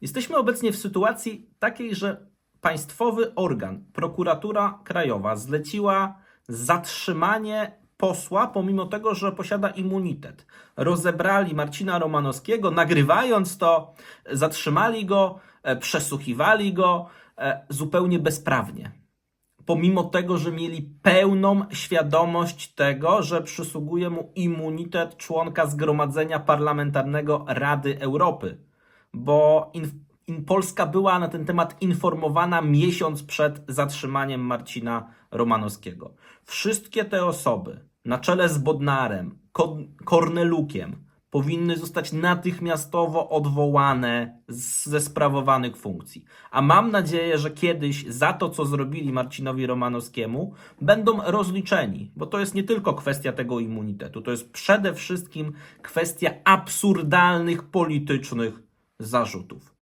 Jesteśmy obecnie w sytuacji takiej, że państwowy organ, prokuratura krajowa, zleciła zatrzymanie posła, pomimo tego, że posiada immunitet. Rozebrali Marcina Romanowskiego, nagrywając to, zatrzymali go, e, przesłuchiwali go e, zupełnie bezprawnie pomimo tego, że mieli pełną świadomość tego, że przysługuje mu immunitet członka Zgromadzenia Parlamentarnego Rady Europy, bo Polska była na ten temat informowana miesiąc przed zatrzymaniem Marcina Romanowskiego. Wszystkie te osoby, na czele z Bodnarem, Ko- Kornelukiem, powinny zostać natychmiastowo odwołane z, ze sprawowanych funkcji. A mam nadzieję, że kiedyś za to, co zrobili Marcinowi Romanowskiemu, będą rozliczeni, bo to jest nie tylko kwestia tego immunitetu, to jest przede wszystkim kwestia absurdalnych politycznych zarzutów.